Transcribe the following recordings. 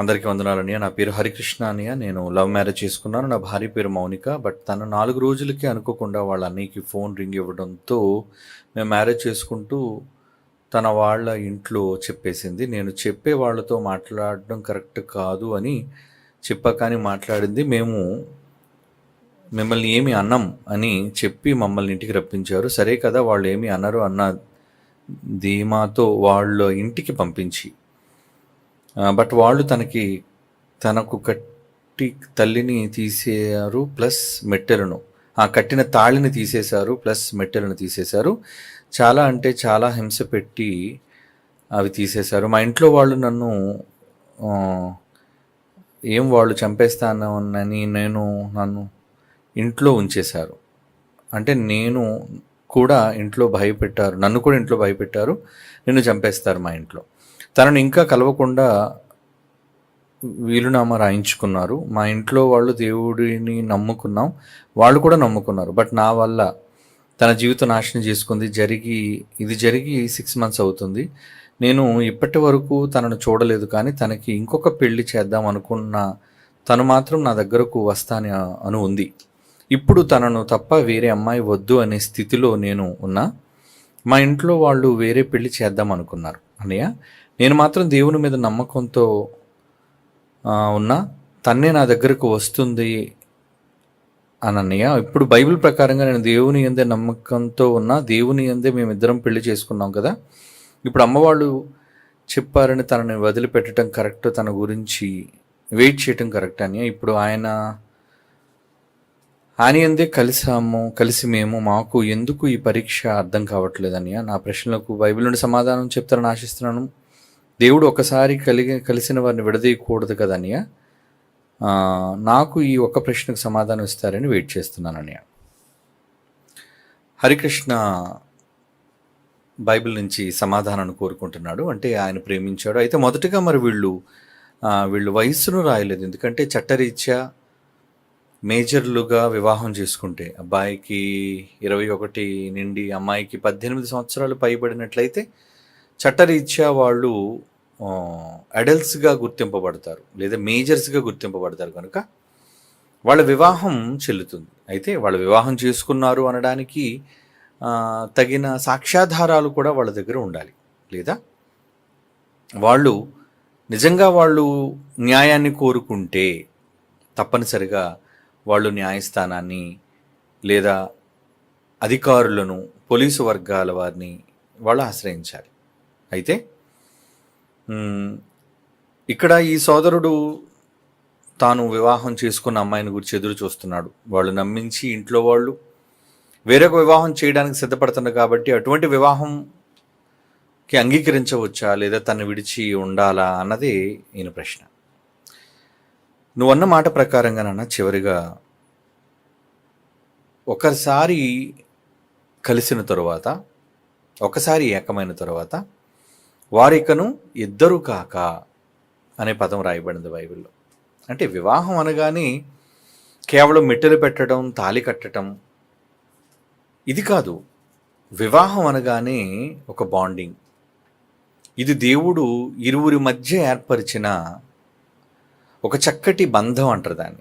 అందరికీ వందనాలని నా పేరు హరికృష్ణ అన్నయ్య నేను లవ్ మ్యారేజ్ చేసుకున్నాను. నా భార్య పేరు మౌనిక. బట్ తను నాలుగు రోజులకి అనుకోకుండా వాళ్ళ అన్నయ్యకి ఫోన్ రింగ్ ఇవ్వడంతో మేము మ్యారేజ్ చేసుకుంటూ తన వాళ్ళ ఇంట్లో చెప్పేసింది. నేను చెప్పే వాళ్ళతో మాట్లాడడం కరెక్ట్ కాదు అని చెప్పకాని మాట్లాడింది. మేము మిమ్మల్ని ఏమి అన్నం అని చెప్పి మమ్మల్ని ఇంటికి రప్పించారు. సరే కదా వాళ్ళు ఏమి అన్నారు అన్న ధీమాతో వాళ్ళ ఇంటికి పంపించి బట్ వాళ్ళు తనకి తనకు కట్టి తల్లిని తీసేయారు ప్లస్ మెట్టెలను. ఆ కట్టిన తాళిని తీసేశారు ప్లస్ మెట్టెలను తీసేశారు. చాలా అంటే చాలా హింస పెట్టి అవి తీసేశారు. మా ఇంట్లో వాళ్ళు నన్ను ఏం వాళ్ళు చంపేస్తానని నేను నన్ను ఇంట్లో ఉంచేశారు. అంటే నేను కూడా ఇంట్లో భయపెట్టారు నన్ను కూడా ఇంట్లో భయపెట్టారు. నిన్ను చంపేస్తారు మా ఇంట్లో. తనను ఇంకా కలవకుండా వీలునామా రాయించుకున్నారు. మా ఇంట్లో వాళ్ళు దేవుడిని నమ్ముకున్నాం. వాళ్ళు కూడా నమ్ముకున్నారు. బట్ నా వల్ల తన జీవితం నాశనం చేసుకుంది. జరిగి ఇది జరిగి సిక్స్ మంత్స్ అవుతుంది. నేను ఇప్పటి వరకు తనను చూడలేదు కానీ తనకి ఇంకొక పెళ్ళి చేద్దాం అనుకున్న తను మాత్రం నా దగ్గరకు వస్తాని అను ఉంది. ఇప్పుడు తనను తప్ప వేరే అమ్మాయి వద్దు అనే స్థితిలో నేను ఉన్నా. మా ఇంట్లో వాళ్ళు వేరే పెళ్ళి చేద్దాం అనుకున్నారు. అన్నయ్య నేను మాత్రం దేవుని మీద నమ్మకంతో ఉన్నా తన్నే నా దగ్గరకు వస్తుంది అని అన్నయ్య. ఇప్పుడు బైబిల్ ప్రకారంగా నేను దేవుని ఎందే నమ్మకంతో ఉన్నా దేవుని ఎందే మేమిద్దరం పెళ్ళి చేసుకున్నాం కదా. ఇప్పుడు అమ్మవాళ్ళు చెప్పారని తనని వదిలిపెట్టడం కరెక్ట్ తన గురించి వెయిట్ చేయటం కరెక్ట్ అని ఇప్పుడు ఆయన ఆయన అందే కలిసాము కలిసి మేము? మాకు ఎందుకు ఈ పరీక్ష అర్థం కావట్లేదని? నా ప్రశ్నలకు బైబిల్ నుండి సమాధానం చెప్తారని ఆశిస్తున్నాను. దేవుడు ఒకసారి కలిగి కలిసిన వారిని విడదీయకూడదు కదనియ నాకు ఈ ఒక్క ప్రశ్నకు సమాధానం ఇస్తారని వెయిట్ చేస్తున్నాను అన్నయ్య. హరికృష్ణ బైబిల్ నుంచి సమాధానాన్ని కోరుకుంటున్నాడు. అంటే ఆయన ప్రేమించాడు. అయితే మొదటగా మరి వీళ్ళు వీళ్ళు వయస్సును రాయలేదు. ఎందుకంటే చట్టరీత్యా మేజర్లుగా వివాహం చేసుకుంటే అబ్బాయికి ఇరవై ఒకటి నుండి అమ్మాయికి పద్దెనిమిది సంవత్సరాలు పైబడినట్లయితే చట్టరీత్యా వాళ్ళు అడల్ట్స్గా గుర్తింపబడతారు లేదా మేజర్స్గా గుర్తింపబడతారు కనుక వాళ్ళ వివాహం చెల్లుతుంది. అయితే వాళ్ళు వివాహం చేసుకున్నారు అనడానికి తగిన సాక్ష్యాధారాలు కూడా వాళ్ళ దగ్గర ఉండాలి లేదా? వాళ్ళు నిజంగా వాళ్ళు న్యాయాన్ని కోరుకుంటే తప్పనిసరిగా వాళ్ళు న్యాయస్థానాన్ని లేదా అధికారులను పోలీసు వర్గాల వారిని వాళ్ళు ఆశ్రయించాలి. అయితే ఇక్కడ ఈ సోదరుడు తాను వివాహం చేసుకున్న అమ్మాయిని గురించి ఎదురు చూస్తున్నాడు. వాళ్ళు నమ్మించి ఇంట్లో వాళ్ళు వేరొక వివాహం చేయడానికి సిద్ధపడుతున్నారు కాబట్టి అటువంటి వివాహంకి అంగీకరించవచ్చా లేదా తను విడిచి ఉండాలా అన్నదే ఈయన ప్రశ్న. నువ్వు అన్న మాట ప్రకారంగా నాన్న చివరిగా ఒకసారి కలిసిన తరువాత ఒకసారి ఏకమైన తరువాత వారికను ఇద్దరు కాక అనే పదం రాయబడింది బైబిల్లో. అంటే వివాహం అనగానే కేవలం మెట్టెలు పెట్టడం తాళి కట్టడం ఇది కాదు. వివాహం అనగానే ఒక బాండింగ్. ఇది దేవుడు ఇరువురి మధ్య ఏర్పరిచిన ఒక చక్కటి బంధం అంటారు దాన్ని.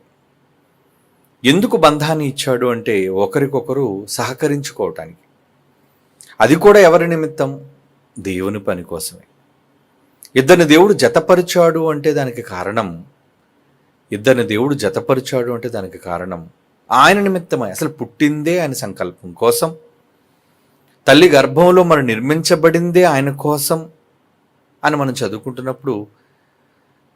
ఎందుకు బంధాన్ని ఇచ్చాడు అంటే ఒకరికొకరు సహకరించుకోవటానికి. అది కూడా ఎవరి నిమిత్తం? దేవుని పని కోసమే. ఇద్దరిని దేవుడు జతపరిచాడు అంటే దానికి కారణం ఇద్దరిని దేవుడు జతపరిచాడు అంటే దానికి కారణం ఆయన నిమిత్తమై. అసలు పుట్టిందే ఆయన సంకల్పం కోసం తల్లి గర్భంలో మనం నిర్మించబడిందే ఆయన కోసం అని మనం చదువుకుంటున్నప్పుడు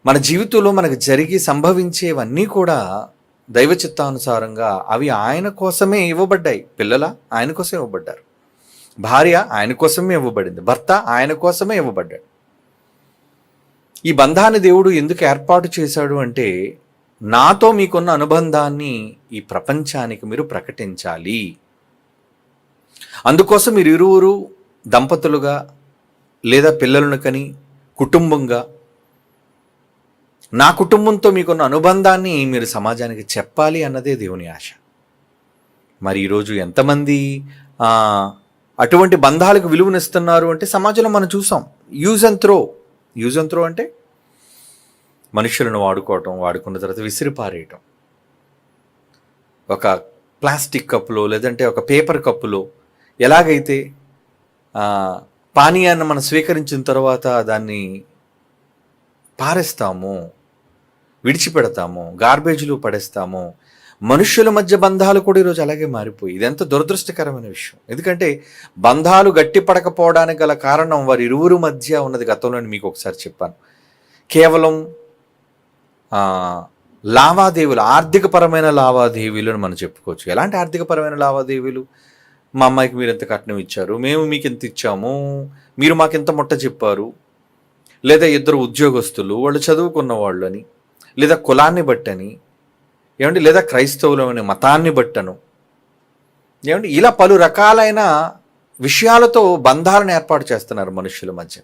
మన జీవితంలో మనకు జరిగి సంభవించేవన్నీ కూడా దైవ చిత్తానుసారంగా అవి ఆయన కోసమే ఇవ్వబడ్డాయి. పిల్లల ఆయన కోసమే ఇవ్వబడ్డారు. భార్య ఆయన కోసమే ఇవ్వబడింది. భర్త ఆయన కోసమే ఇవ్వబడ్డాడు. ఈ బంధాన్ని దేవుడు ఎందుకు ఏర్పాటు చేశాడు అంటే నాతో మీకున్న అనుబంధాన్ని ఈ ప్రపంచానికి మీరు ప్రకటించాలి. అందుకోసం మీరు ఇరువురు దంపతులుగా లేదా పిల్లలను కని కుటుంబంగా నా కుటుంబంతో మీకున్న అనుబంధాన్ని మీరు సమాజానికి చెప్పాలి అన్నదే దేవుని ఆశ. మరి ఈరోజు ఎంతమంది అటువంటి బంధాలకు విలువనిస్తున్నారు అంటే సమాజంలో మనం చూసాం. Use and throw. Use and throw అంటే మనుషులను వాడుకోవటం వాడుకున్న తర్వాత విసిరిపారేయటం. ఒక ప్లాస్టిక్ కప్పులో లేదంటే ఒక పేపర్ కప్పులో ఎలాగైతే పానీయాన్ని మనం స్వీకరించిన తర్వాత దాన్ని పారేస్తాము విడిచిపెడతాము గార్బేజ్లు పడేస్తాము. మనుషుల మధ్య బంధాలు కూడా ఈరోజు అలాగే మారిపోయి ఇది ఎంత దురదృష్టకరమైన విషయం. ఎందుకంటే బంధాలు గట్టిపడకపోవడానికి గల కారణం వారి ఇరువురు మధ్య ఉన్నది గతంలో మీకు ఒకసారి చెప్పాను. కేవలం లావాదేవీలు ఆర్థికపరమైన లావాదేవీలు అని మనం చెప్పుకోవచ్చు. ఎలాంటి ఆర్థికపరమైన లావాదేవీలు? మా అమ్మాయికి మీరు ఎంత కట్నం ఇచ్చారు? మేము మీకు ఎంత ఇచ్చాము? మీరు మాకు ఎంత ముట్ట చెప్పారు? లేదా ఇద్దరు ఉద్యోగస్తులు వాళ్ళు చదువుకున్న వాళ్ళు అని. లేదా కులాన్ని బట్టని ఏమండి లేదా క్రైస్తవులమని మతాన్ని బట్టను. ఏమండి ఇలా పలు రకాలైన విషయాలతో బంధాలను ఏర్పాటు చేస్తున్నారు మనుషుల మధ్య.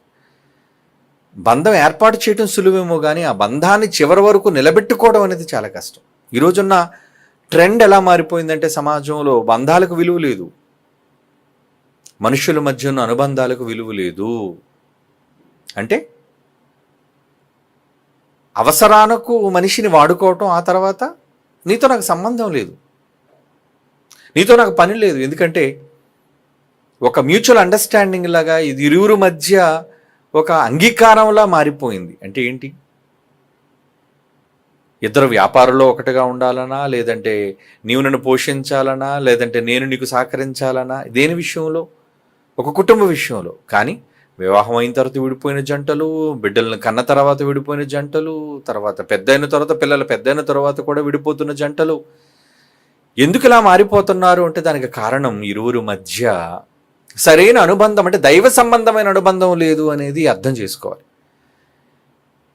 బంధం ఏర్పాటు చేయడం సులువేమో కానీ ఆ బంధాన్ని చివరి వరకు నిలబెట్టుకోవడం అనేది చాలా కష్టం. ఈరోజున్న ట్రెండ్ ఎలా మారిపోయిందంటే సమాజంలో బంధాలకు విలువ లేదు. మనుషుల మధ్య ఉన్న అనుబంధాలకు విలువ లేదు. అంటే అవసరాలకు మనిషిని వాడుకోవటం ఆ తర్వాత నీతో నాకు సంబంధం లేదు. నీతో నాకు పని లేదు. ఎందుకంటే ఒక మ్యూచువల్ అండర్స్టాండింగ్ లాగా ఇది ఇరువురు మధ్య ఒక అంగీకారంలా మారిపోయింది. అంటే ఏంటి? ఇద్దరు వ్యాపారంలో ఒకటిగా ఉండాలనా? లేదంటే నీవు నన్ను పోషించాలనా? లేదంటే నేను నీకు సహకరించాలనా? దేని విషయంలో? ఒక కుటుంబ విషయంలో. కానీ వివాహం అయిన తర్వాత విడిపోయిన జంటలు బిడ్డలను కన్న తర్వాత విడిపోయిన జంటలు తర్వాత పెద్ద అయిన తర్వాత పిల్లలు పెద్ద అయిన తర్వాత కూడా విడిపోతున్న జంటలు. ఎందుకు ఇలా మారిపోతున్నారు అంటే దానికి కారణం ఇరువురు మధ్య సరైన అనుబంధం అంటే దైవ సంబంధమైన అనుబంధం లేదు అనేది అర్థం చేసుకోవాలి.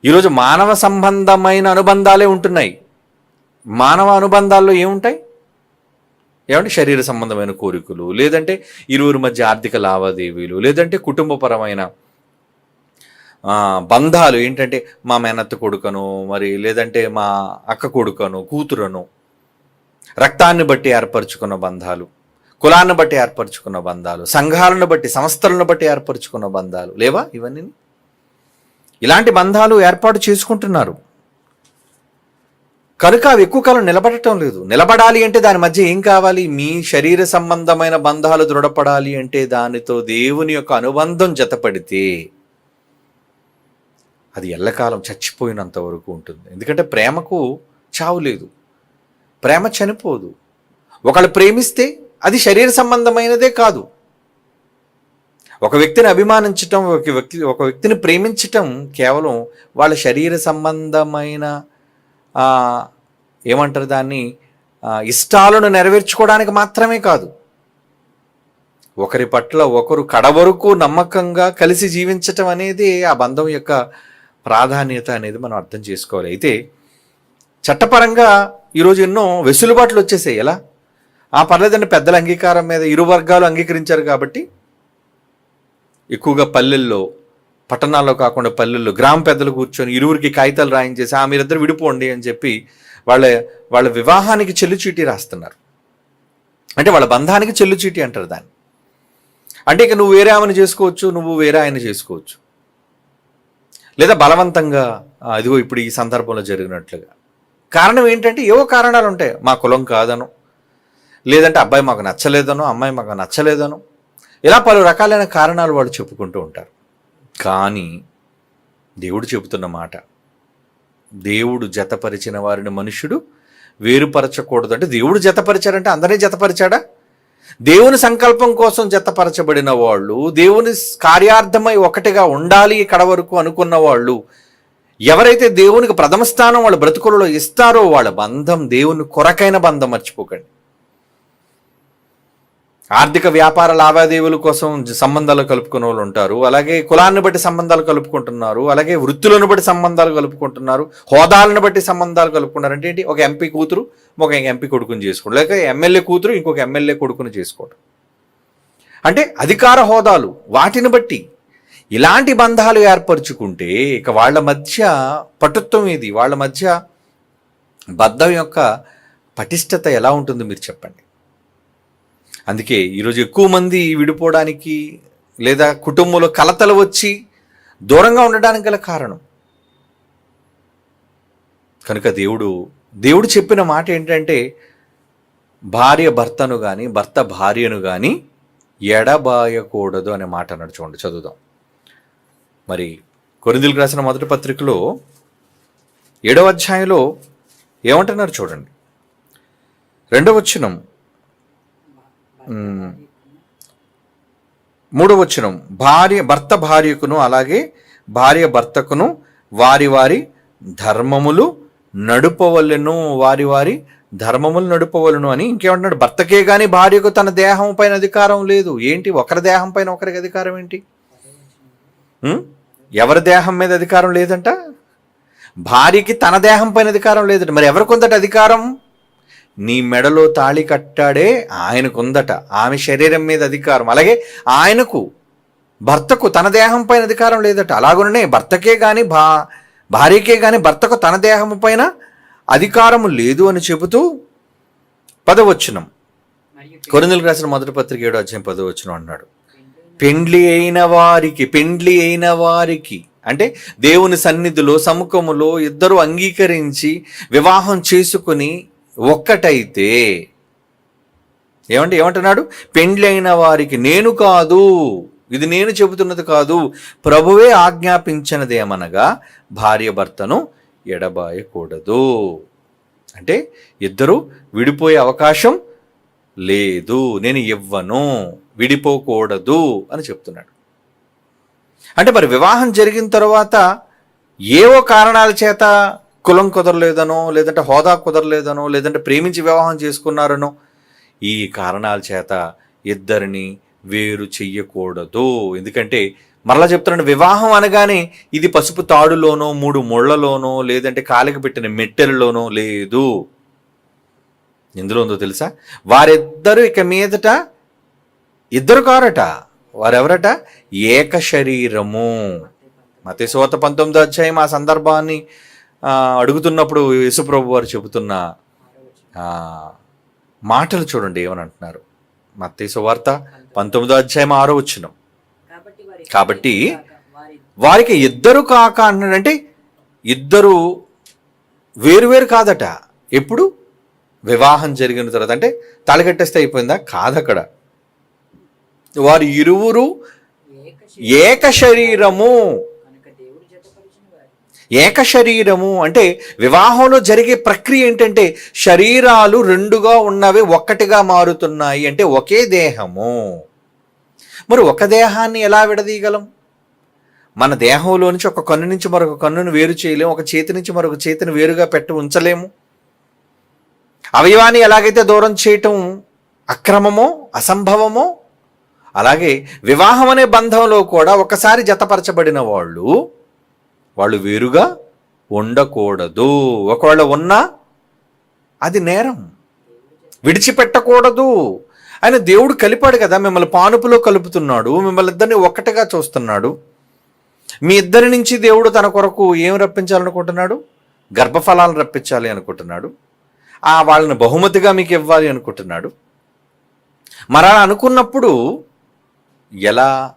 ఈరోజు మానవ సంబంధమైన అనుబంధాలే ఉంటున్నాయి. మానవ అనుబంధాల్లో ఏముంటాయి? ఏమంటే శరీర సంబంధమైన కోరికలు లేదంటే ఇరువురి మధ్య ఆర్థిక లావాదేవీలు లేదంటే కుటుంబపరమైన బంధాలు ఏంటంటే మా మేనత్త కొడుకను మరి లేదంటే మా అక్క కొడుకను కూతురను రక్తాన్ని బట్టి ఏర్పరచుకున్న బంధాలు కులాన్ని బట్టి ఏర్పరచుకున్న బంధాలు సంఘాలను బట్టి సంస్థలను బట్టి ఏర్పరచుకున్న బంధాలు లేవా ఇవన్నీ? ఇలాంటి బంధాలు ఏర్పాటు చేసుకుంటున్నారు. కనుక అవి ఎక్కువ కాలం నిలబడటం లేదు. నిలబడాలి అంటే దాని మధ్య ఏం కావాలి? మీ శరీర సంబంధమైన బంధాలు దృఢపడాలి అంటే దానితో దేవుని యొక్క అనుబంధం జతపడితే అది ఎల్లకాలం చచ్చిపోయినంత వరకు ఉంటుంది. ఎందుకంటే ప్రేమకు చావు లేదు. ప్రేమ చనిపోదు. ఒకళ్ళు ప్రేమిస్తే అది శరీర సంబంధమైనదే కాదు. ఒక వ్యక్తిని అభిమానించటం ఒక వ్యక్తి ఒక వ్యక్తిని ప్రేమించటం కేవలం వాళ్ళ శరీర సంబంధమైన ఏమంటారు దాన్ని? ఇష్టాలను నెరవేర్చుకోవడానికి మాత్రమే కాదు. ఒకరి పట్ల ఒకరు కడవరకు నమ్మకంగా కలిసి జీవించటం అనేది ఆ బంధం యొక్క ప్రాధాన్యత అనేది మనం అర్థం చేసుకోవాలి. అయితే చట్టపరంగా ఈరోజు ఎన్నో వెసులుబాట్లు వచ్చేసాయి. ఎలా? ఆ పర్లేదండి పెద్దల అంగీకారం మీద ఇరు వర్గాలు అంగీకరించారు కాబట్టి. ఎక్కువగా పల్లెల్లో పట్టణాల్లో కాకుండా పల్లెల్లో గ్రామ పెద్దలు కూర్చొని ఇరువురికి కాగితాలు రాయించేసి ఆ మీరిద్దరు విడిపోండి అని చెప్పి వాళ్ళ వాళ్ళ వివాహానికి చెల్లుచీటీ రాస్తున్నారు. అంటే వాళ్ళ బంధానికి చెల్లుచీటీ అంటారు దాన్ని. అంటే ఇక నువ్వు వేరే ఆమెను చేసుకోవచ్చు నువ్వు వేరే ఆయన చేసుకోవచ్చు. లేదా బలవంతంగా అదిగో ఇదిగో ఇప్పుడు ఈ సందర్భంలో జరిగినట్లుగా. కారణం ఏంటంటే ఏవో కారణాలు ఉంటాయి. మా కులం కాదను లేదంటే అబ్బాయి మాకు నచ్చలేదనో అమ్మాయి మాకు నచ్చలేదనో ఇలా పలు రకాలైన కారణాలు వాళ్ళు చెప్పుకుంటూ ఉంటారు. కానీ దేవుడు చెబుతున్న మాట దేవుడు జతపరిచిన వారిని మనుషుడు వేరుపరచకూడదు అంటే దేవుడు జతపరిచాడంటే అందరినీ జతపరిచాడా? దేవుని సంకల్పం కోసం జతపరచబడిన వాళ్ళు దేవుని కార్యార్థమై ఒకటిగా ఉండాలి ఇక్కడ వరకు అనుకున్న వాళ్ళు ఎవరైతే దేవునికి ప్రథమ స్థానం వాళ్ళ బ్రతుకులలో ఇస్తారో వాళ్ళ బంధం దేవుని కొరకైన బంధం మర్చిపోకండి. ఆర్థిక వ్యాపార లావాదేవీల కోసం సంబంధాలు కలుపుకునే వాళ్ళు ఉంటారు. అలాగే కులాన్ని బట్టి సంబంధాలు కలుపుకుంటున్నారు. అలాగే వృత్తులను బట్టి సంబంధాలు కలుపుకుంటున్నారు. హోదాలను బట్టి సంబంధాలు కలుపుకున్నారు అంటే ఏంటి? ఒక ఎంపీ కూతురు ఒక ఎంపీ కొడుకుని చేసుకోవడం. లేక ఎమ్మెల్యే కూతురు ఇంకొక ఎమ్మెల్యే కొడుకుని చేసుకోవడం. అంటే అధికార హోదాలు వాటిని బట్టి ఇలాంటి బంధాలు ఏర్పరచుకుంటే ఇక వాళ్ళ మధ్య పటుత్వం ఇది వాళ్ళ మధ్య బద్ధం యొక్క పటిష్టత ఎలా ఉంటుందో మీరు చెప్పండి? అందుకే ఈరోజు ఎక్కువ మంది విడిపోవడానికి లేదా కుటుంబంలో కలతలు వచ్చి దూరంగా ఉండడానికి గల కారణం. కనుక దేవుడు దేవుడు చెప్పిన మాట ఏంటంటే భార్య భర్తను కానీ భర్త భార్యను కానీ ఎడబాయకూడదు అనే మాట అన్నాడు చూడండి చదువుదాం. మరి కొరిందులకు రాసిన మొదటి పత్రికలో ఏడవ అధ్యాయంలో ఏమంటున్నారు చూడండి. రెండవ వచ్చినం మూడవ వచనం. భార్య భర్త భార్యకును అలాగే భార్య భర్తకును వారి వారి ధర్మములు నడుపవలెను వారి వారి ధర్మములు నడుపవలను అని ఇంకేమంటున్నాడు? భర్తకే కానీ భార్యకు తన దేహం పైన అధికారం లేదు. ఏంటి? ఒకరి దేహం పైన ఒకరికి అధికారం ఏంటి? ఎవరి దేహం మీద అధికారం లేదంట? భార్యకి తన దేహం పైన అధికారం లేదంట. మరి ఎవరికి ఉందట అధికారం? నీ మెడలో తాళి కట్టాడే ఆయనకుందట. ఆమె శరీరం మీద అధికారం. అలాగే ఆయనకు భర్తకు తన దేహం పైన అధికారం లేదట. అలాగునే భర్తకే కానీ భా భార్యకే కానీ భర్తకు తన దేహం పైన అధికారము లేదు అని చెబుతూ పదవచ్చునం కొరిందులకు రాసిన మొదటి పత్రిక ఏడో అధ్యాయం పదవచ్చునం అన్నాడు. పెండ్లి అయిన వారికి పెండ్లి అయిన వారికి అంటే దేవుని సన్నిధిలో సముఖములో ఇద్దరు అంగీకరించి వివాహం చేసుకుని ఒక్కటైతే ఏమంటే ఏమంటున్నాడు? పెండ్లైన వారికి నేను కాదు ఇది నేను చెబుతున్నది కాదు ప్రభువే ఆజ్ఞాపించినదేమనగా భార్య భర్తను ఎడబాయకూడదు. అంటే ఇద్దరు విడిపోయే అవకాశం లేదు నేను ఇవ్వను విడిపోకూడదు అని చెప్తున్నాడు. అంటే మరి వివాహం జరిగిన తర్వాత ఏవో కారణాల చేత కులం కుదరలేదనో లేదంటే హోదా కుదరలేదనో లేదంటే ప్రేమించి వివాహం చేసుకున్నారనో ఈ కారణాల చేత ఇద్దరిని వేరు చెయ్యకూడదు. ఎందుకంటే మరలా చెప్తున్నాను వివాహం అనగానే ఇది పసుపు తాడులోనో మూడు ముళ్ళలోనో లేదంటే కాలికి పెట్టిన మెట్టెలలోనో లేదు. ఎందులో ఉందో తెలుసా? వారిద్దరూ ఇక మీదట ఇద్దరు కారట వారెవరట? ఏక శరీరము. మతేశ్వత పంతొమ్మిదో అధ్యాయం ఆ సందర్భాన్ని అడుగుతున్నప్పుడు యేసుప్రభు వారు చెబుతున్న మాటలు చూడండి ఏమని అంటున్నారు మత్తేసు వార్త పంతొమ్మిదో అధ్యాయం ఆరో వచ్చిన. కాబట్టి వారి కాబట్టి వారి వారికి ఇద్దరు కాక అన్నాడంటే ఇద్దరు వేరువేరు కాదట. ఎప్పుడు? వివాహం జరిగిన తర్వాత. అంటే తాళికట్టేస్తే అయిపోయిందా? కాదక్కడ వారు ఇరువురు ఏక శరీరము కనుక దేవుడు జతపరిచిన వారి ఏక శరీరము అంటే వివాహంలో జరిగే ప్రక్రియ ఏంటంటే శరీరాలు రెండుగా ఉన్నవి ఒక్కటిగా మారుతున్నాయి అంటే ఒకే దేహము. మరి ఒక దేహాన్ని ఎలా విడదీయగలం? మన దేహంలో నుంచి ఒక కన్ను నుంచి మరొక కన్నును వేరు చేయలేము ఒక చేతి నుంచి మరొక చేతిని వేరుగా పెట్టి ఉంచలేము. అవయవాన్ని ఎలాగైతే దూరం చేయటం అక్రమమో అసంభవమో అలాగే వివాహం అనే బంధంలో కూడా ఒకసారి జతపరచబడిన వాళ్ళు వాళ్ళు వేరుగా ఉండకూడదు. ఒకవేళ ఉన్నా అది నేరం. విడిచిపెట్టకూడదు. ఆయన దేవుడు కలిపాడు కదా మిమ్మల్ని పానుపులో కలుపుతున్నాడు మిమ్మల్ని ఇద్దరిని ఒక్కటిగా చూస్తున్నాడు. మీ ఇద్దరి నుంచి దేవుడు తన కొరకు ఏం రప్పించాలనుకుంటున్నాడు? గర్భఫలాలను రప్పించాలి అనుకుంటున్నాడు. ఆ వాళ్ళని బహుమతిగా మీకు ఇవ్వాలి అనుకుంటున్నాడు. మరి అనుకున్నప్పుడు ఎలా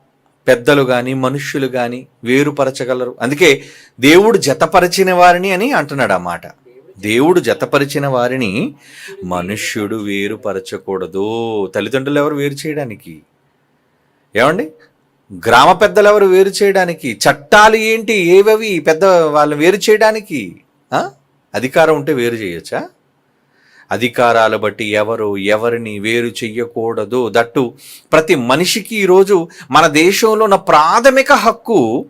పెద్దలు కానీ మనుష్యులు కానీ వేరుపరచగలరు. అందుకే దేవుడు జతపరిచిన వారిని అని అంటున్నాడు ఆ మాట. దేవుడు జతపరిచిన వారిని మనుష్యుడు వేరుపరచకూడదు. తల్లిదండ్రులు ఎవరు వేరు చేయడానికి? ఏమండి? గ్రామ పెద్దలు ఎవరు వేరు చేయడానికి? చట్టాలు ఏంటి? ఏవవి? పెద్ద వాళ్ళు వేరు చేయడానికి? అధికారం ఉంటే వేరు చేయొచ్చా? అధికారాలు బట్టి ఎవరు ఎవరిని వేరు చెయ్యకూడదు. దట్టు ప్రతి మనిషికి ఈరోజు మన దేశంలో ఉన్న ప్రాథమిక హక్కు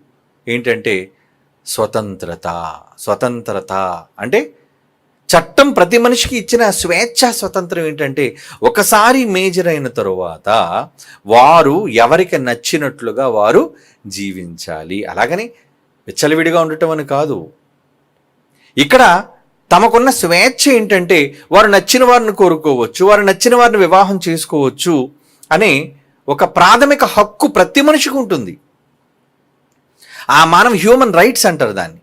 ఏంటంటే స్వతంత్రత స్వతంత్రత. అంటే చట్టం ప్రతి మనిషికి ఇచ్చిన స్వేచ్ఛ స్వతంత్రం ఏంటంటే ఒకసారి మేజర్ అయిన తరువాత వారు ఎవరికి నచ్చినట్లుగా వారు జీవించాలి. అలాగని విచ్చలవిడిగా ఉండటం అని కాదు. ఇక్కడ తమకున్న స్వేచ్ఛ ఏంటంటే వారు నచ్చిన వారిని కోరుకోవచ్చు వారు నచ్చిన వారిని వివాహం చేసుకోవచ్చు అనే ఒక ప్రాథమిక హక్కు ప్రతి మనిషికి ఉంటుంది. ఆ మానవ హ్యూమన్ రైట్స్ అంటారు దాన్ని.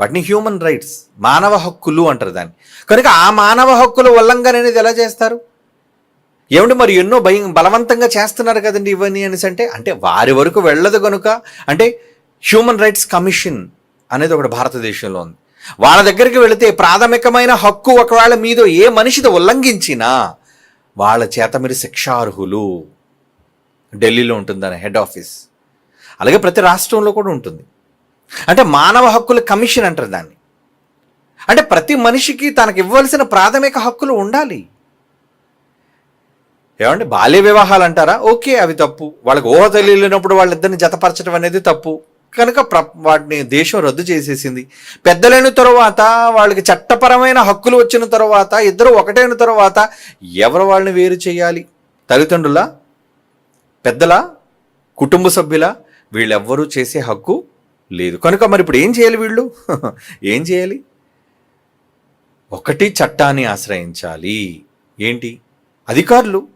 వాటిని హ్యూమన్ రైట్స్ మానవ హక్కులు అంటారు దాన్ని. కనుక ఆ మానవ హక్కుల ఉల్లంఘన అనేది ఎలా చేస్తారు? ఏమిటి మరి ఎన్నో భయం బలవంతంగా చేస్తున్నారు కదండి ఇవన్నీ అనేసి అంటే అంటే వారి వరకు వెళ్ళదు కనుక అంటే హ్యూమన్ రైట్స్ కమిషన్ అనేది ఒకటి భారతదేశంలో ఉంది. వాళ్ళ దగ్గరికి వెళితే ప్రాథమికమైన హక్కు ఒకవేళ మీద ఏ మనిషిది ఉల్లంఘించినా వాళ్ళ చేత మీరు శిక్షార్హులు. ఢిల్లీలో ఉంటుందని హెడ్ ఆఫీస్. అలాగే ప్రతి రాష్ట్రంలో కూడా ఉంటుంది. అంటే మానవ హక్కుల కమిషన్ అంటారు దాన్ని. అంటే ప్రతి మనిషికి తనకు ఇవ్వాల్సిన ప్రాథమిక హక్కులు ఉండాలి. ఏమంటే బాల్య వివాహాలు అంటారా? ఓకే అవి తప్పు. వాళ్ళకి ఊహ తెలియనప్పుడు వాళ్ళిద్దరిని జతపరచడం అనేది తప్పు. కనుక ప్ర వాటిని దేశం రద్దు చేసేసింది. పెద్దలైన తర్వాత వాళ్ళకి చట్టపరమైన హక్కులు వచ్చిన తర్వాత ఇద్దరు ఒకటైన తర్వాత ఎవరు వాళ్ళని వేరు చేయాలి? తల్లిదండ్రుల పెద్దల కుటుంబ సభ్యుల వీళ్ళెవ్వరూ చేసే హక్కు లేదు. కనుక మరి ఇప్పుడు ఏం చేయాలి వీళ్ళు? ఏం చేయాలి? ఒకటి చట్టాన్ని ఆశ్రయించాలి. ఏంటి? అధికారులు.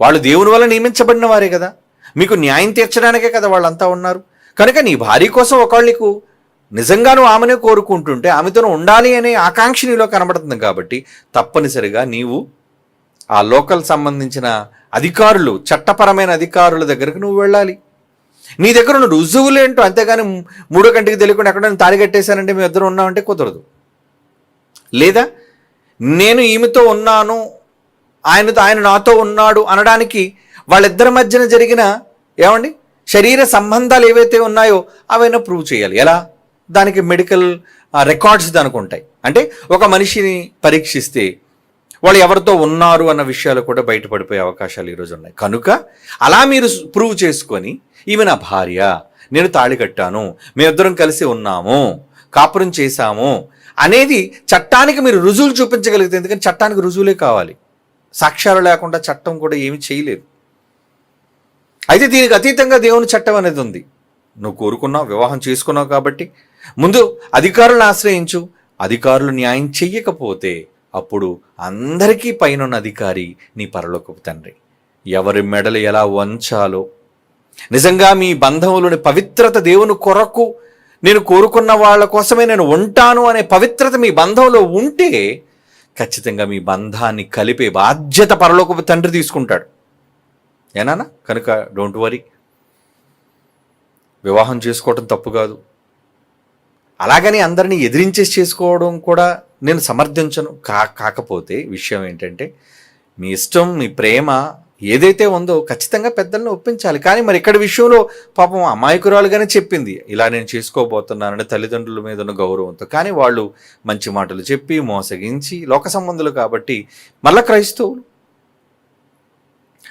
వాళ్ళు దేవుని వల్ల నియమించబడిన వారే కదా. మీకు న్యాయం తీర్చడానికే కదా వాళ్ళంతా ఉన్నారు. కనుక నీ భార్య కోసం ఒకళ్ళకు నిజంగా నువ్వు ఆమెనే కోరుకుంటుంటే ఆమెతో ఉండాలి అనే ఆకాంక్ష నీలో కనబడుతుంది కాబట్టి తప్పనిసరిగా నీవు ఆ లోకల్ సంబంధించిన అధికారులు చట్టపరమైన అధికారుల దగ్గరకు నువ్వు వెళ్ళాలి. నీ దగ్గర ఉన్న రుజువులేంటో అంతేగాని మూడో గంటకి తెలియకుండా ఎక్కడ తాడిగట్టేశానంటే మీ మేము ఇద్దరు ఉన్నామంటే కుదరదు. లేదా నేను ఈమెతో ఉన్నాను ఆయనతో ఆయన నాతో ఉన్నాడు అనడానికి వాళ్ళిద్దరి మధ్యన జరిగిన ఏమండి? శరీర సంబంధాలు ఏవైతే ఉన్నాయో అవైనా ప్రూవ్ చేయాలి. ఎలా? దానికి మెడికల్ రికార్డ్స్ దానికి ఉంటాయి. అంటే ఒక మనిషిని పరీక్షిస్తే వాళ్ళు ఎవరితో ఉన్నారు అన్న విషయాలు కూడా బయటపడిపోయే అవకాశాలు ఈరోజు ఉన్నాయి. కనుక అలా మీరు ప్రూవ్ చేసుకొని ఈమె నా భార్య నేను తాళి కట్టాను మేమిద్దరం కలిసి ఉన్నాము కాపురం చేశాము అనేది చట్టానికి మీరు రుజువులు చూపించగలిగితే ఎందుకంటే చట్టానికి రుజువులే కావాలి. సాక్ష్యాలు లేకుండా చట్టం కూడా ఏమి చేయలేదు. అయితే దీనికి అతీతంగా దేవుని చట్టం అనేది ఉంది. నువ్వు కోరుకున్నావు వివాహం చేసుకున్నావు కాబట్టి. ముందు అధికారులను ఆశ్రయించు. అధికారులు న్యాయం చెయ్యకపోతే అప్పుడు అందరికీ పైనున్న అధికారి నీ పరలోకపు తండ్రి. ఎవరి మెడలు ఎలా వంచాలో. నిజంగా మీ బంధములోని పవిత్రత దేవుని కొరకు నేను కోరుకున్న వాళ్ళ కోసమే నేను ఉంటాను అనే పవిత్రత మీ బంధంలో ఉంటే ఖచ్చితంగా మీ బంధాన్ని కలిపే బాధ్యత పరలోకపు తండ్రి తీసుకుంటాడు. ఏనానా కనుక డోంట్ వరీ వివాహం చేసుకోవటం తప్పు కాదు. అలాగని అందరినీ ఎదిరించేసి చేసుకోవడం కూడా నేను సమర్థించను. కా కాకపోతే విషయం ఏంటంటే మీ ఇష్టం మీ ప్రేమ ఏదైతే ఉందో ఖచ్చితంగా పెద్దల్ని ఒప్పించాలి. కానీ మరి ఇక్కడ విషయంలో పాపం అమాయకురాలుగానే చెప్పింది. ఇలా నేను చేసుకోబోతున్నానని తల్లిదండ్రుల మీద ఉన్న గౌరవంతో. కానీ వాళ్ళు మంచి మాటలు చెప్పి మోసగించి లోక సంబంధులు కాబట్టి మళ్ళా క్రైస్తవులు.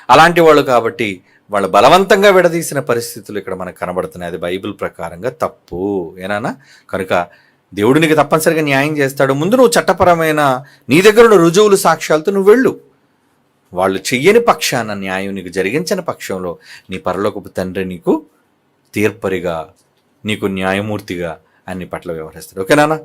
అలాంటి వాళ్ళు కాబట్టి వాళ్ళు బలవంతంగా విడదీసిన పరిస్థితులు ఇక్కడ మనకు కనబడుతున్నాయి. అది బైబిల్ ప్రకారంగా తప్పు. ఏనానా కనుక దేవుడు నీకు తప్పనిసరిగా న్యాయం చేస్తాడు. ముందు నువ్వు చట్టపరమైన నీ దగ్గర ఉన్న రుజువులు సాక్ష్యాలతో నువ్వు వెళ్ళు. వాళ్ళు చెయ్యని పక్షాన న్యాయం నీకు జరిగించని పక్షంలో నీ పరలోకపు తండ్రి నీకు తీర్పరిగా నీకు న్యాయమూర్తిగా అన్ని పట్ల వ్యవహరిస్తాడు. ఓకేనా